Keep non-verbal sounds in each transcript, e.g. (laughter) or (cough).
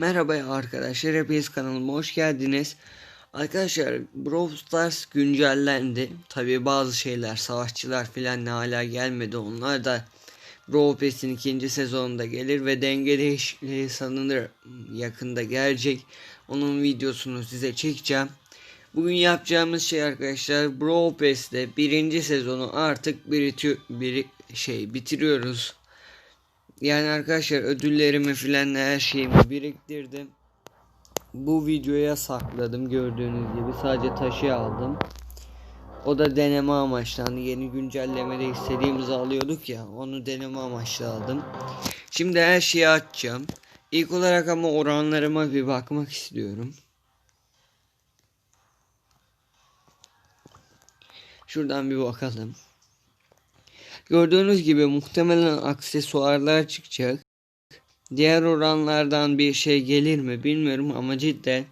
Merhaba arkadaşlar, hepiniz kanalıma hoş geldiniz. Arkadaşlar Brawl Stars güncellendi. Tabi bazı şeyler, savaşçılar filan hala gelmedi. Onlar da Brawl Pass'in ikinci sezonunda gelir ve denge değişikliği sanılır yakında gelecek. Onun videosunu size çekeceğim. Bugün yapacağımız şey arkadaşlar Brawl Pass'te birinci sezonu artık biriti bir şey bitiriyoruz. Yani arkadaşlar ödüllerimi filan her şeyimi biriktirdim. Bu videoya sakladım gördüğünüz gibi sadece taşı aldım. O da deneme amaçlı hani yeni güncellemede istediğimizi alıyorduk ya onu deneme amaçlı aldım. Şimdi her şeyi açacağım. İlk olarak ama oranlarıma bir bakmak istiyorum. Şuradan bir bakalım. Gördüğünüz gibi muhtemelen aksesuarlar çıkacak. Diğer oranlardan bir şey gelir mi bilmiyorum ama cidden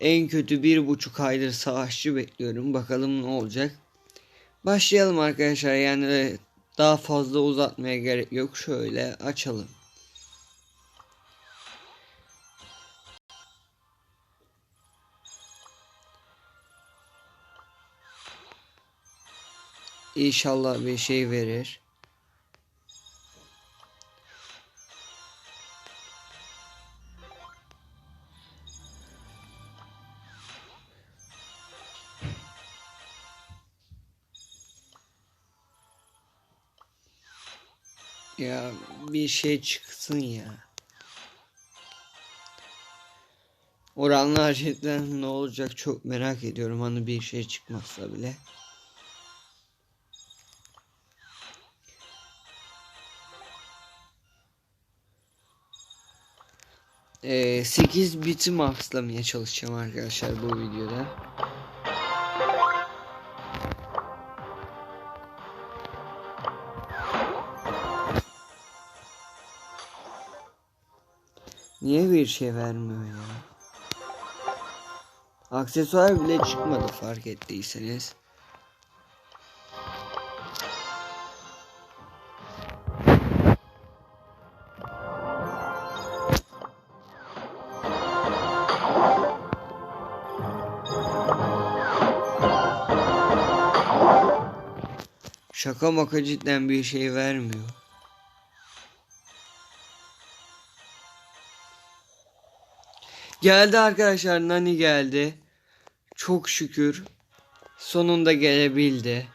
en kötü bir buçuk aydır savaşçı bekliyorum. Bakalım ne olacak. Başlayalım arkadaşlar yani daha fazla uzatmaya gerek yok. Şöyle açalım. İnşallah bir şey verir. Ya bir şey çıksın ya. Oranlar cidden ne olacak çok merak ediyorum. Hani bir şey çıkmazsa bile. Ee, 8 biti maxlamaya çalışacağım arkadaşlar bu videoda. Niye bir şey vermiyor ya? Aksesuar bile çıkmadı fark ettiyseniz. Şaka maka cidden bir şey vermiyor. Geldi arkadaşlar Nani geldi. Çok şükür sonunda gelebildi.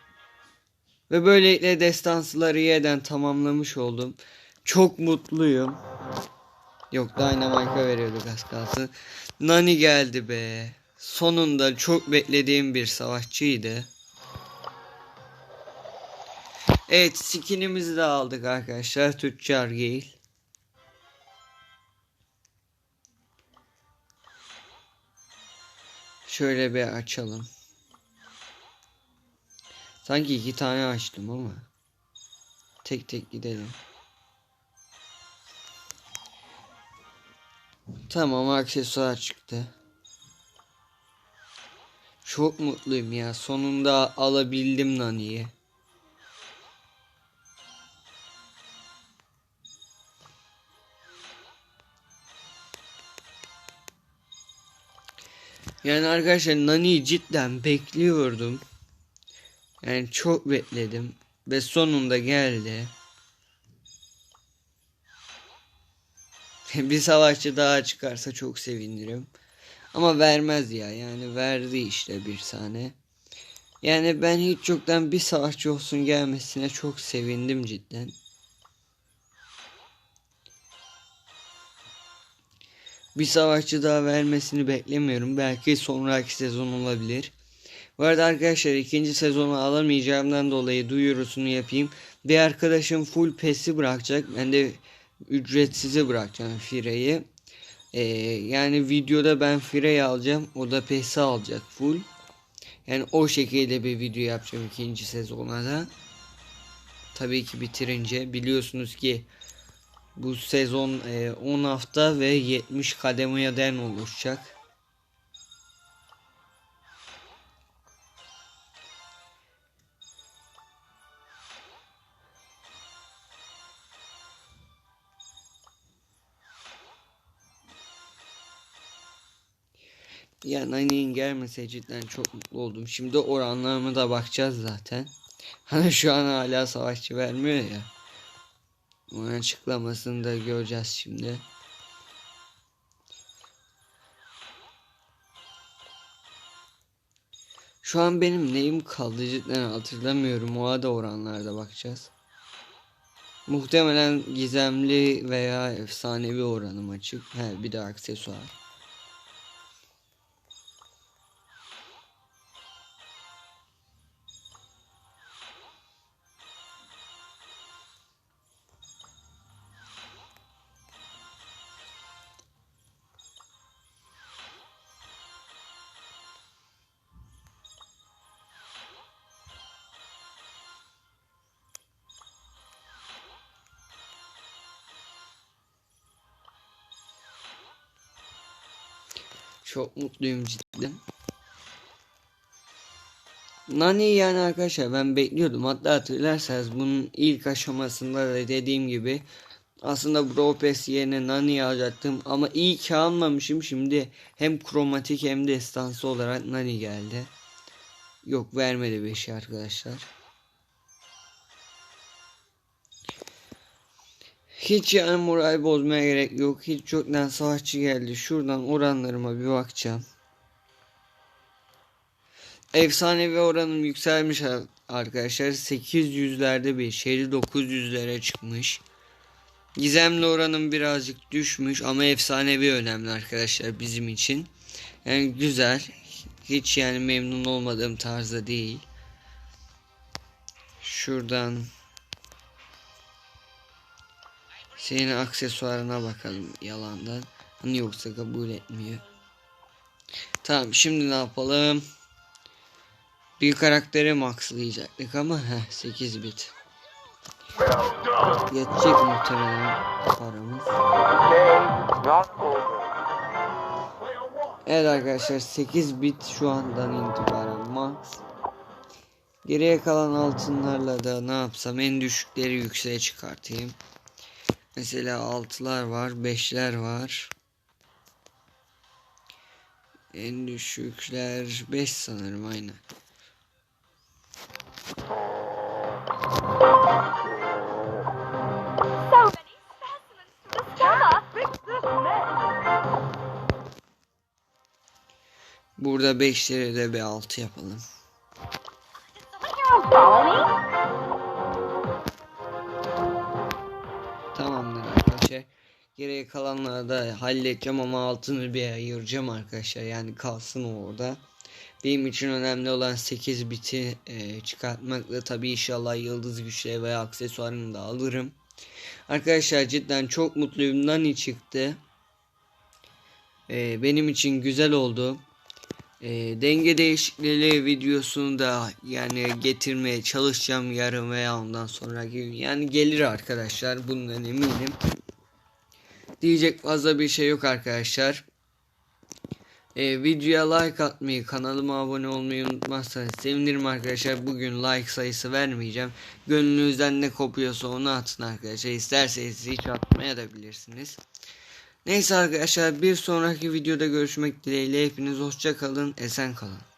Ve böylelikle destansıları yeniden tamamlamış oldum. Çok mutluyum. Yok Dynamite'a veriyorduk az kalsın. Nani geldi be. Sonunda çok beklediğim bir savaşçıydı. Evet skinimizi de aldık arkadaşlar. Tüccar Gale. Şöyle bir açalım. Sanki iki tane açtım ama. Tek tek gidelim. Tamam aksesuar çıktı. Çok mutluyum ya. Sonunda alabildim Nani'yi. Yani arkadaşlar Nani'yi cidden bekliyordum. Yani çok bekledim. Ve sonunda geldi. (laughs) bir savaşçı daha çıkarsa çok sevinirim. Ama vermez ya. Yani verdi işte bir tane. Yani ben hiç çoktan bir savaşçı olsun gelmesine çok sevindim cidden. Bir savaşçı daha vermesini beklemiyorum. Belki sonraki sezon olabilir. Bu arada arkadaşlar ikinci sezonu alamayacağımdan dolayı duyurusunu yapayım. Bir arkadaşım full PES'i bırakacak. Ben de ücretsize bırakacağım Fire'yi. Ee, yani videoda ben Fire'yi alacağım. O da PES'i alacak full. Yani o şekilde bir video yapacağım ikinci sezona da. Tabii ki bitirince biliyorsunuz ki bu sezon 10 e, hafta ve 70 kademeden oluşacak. Ya Nani'nin gelmese cidden çok mutlu oldum. Şimdi oranlarıma da bakacağız zaten. Hani (laughs) şu an hala savaşçı vermiyor ya. Onun açıklamasını da göreceğiz şimdi. Şu an benim neyim kaldı cidden hatırlamıyorum. O da oranlarda bakacağız. Muhtemelen gizemli veya efsanevi oranım açık. He bir de aksesuar. Çok mutluyum cidden. Nani yani arkadaşlar ben bekliyordum. Hatta hatırlarsanız bunun ilk aşamasında da dediğim gibi aslında Brawl Pass yerine Nani'yi alacaktım ama iyi ki almamışım. Şimdi hem kromatik hem de estansı olarak Nani geldi. Yok vermedi bir şey arkadaşlar. Hiç yani moral bozmaya gerek yok. Hiç çoktan savaşçı geldi. Şuradan oranlarıma bir bakacağım. Efsanevi oranım yükselmiş ar- arkadaşlar. 800'lerde bir şehri 900'lere çıkmış. Gizemli oranım birazcık düşmüş ama efsanevi önemli arkadaşlar bizim için. Yani güzel. Hiç yani memnun olmadığım tarzda değil. Şuradan senin aksesuarına bakalım yalandan. Hani yoksa kabul etmiyor. Tamam şimdi ne yapalım? Bir karakteri maxlayacaktık ama heh, 8 bit. Yetecek muhtemelen paramız. Evet arkadaşlar 8 bit şu andan itibaren max. Geriye kalan altınlarla da ne yapsam en düşükleri yükseğe çıkartayım. Mesela 6'lar var, 5'ler var. En düşükler 5 sanırım aynen. Burada 5'leri de bir 6 yapalım. Geriye kalanları da halledeceğim ama altını bir ayıracağım arkadaşlar. Yani kalsın orada. Benim için önemli olan 8 biti e, çıkartmakla tabi inşallah yıldız güçleri veya aksesuarını da alırım. Arkadaşlar cidden çok mutluyum. Nani çıktı. E, benim için güzel oldu. E, denge değişikliği videosunu da yani getirmeye çalışacağım yarın veya ondan sonraki gün. Yani gelir arkadaşlar bundan eminim. Diyecek fazla bir şey yok arkadaşlar. Ee, videoya like atmayı, kanalıma abone olmayı unutmazsanız sevinirim arkadaşlar. Bugün like sayısı vermeyeceğim. Gönlünüzden ne kopuyorsa onu atın arkadaşlar. İsterseniz hiç atmaya da bilirsiniz. Neyse arkadaşlar bir sonraki videoda görüşmek dileğiyle hepiniz hoşça kalın, esen kalın.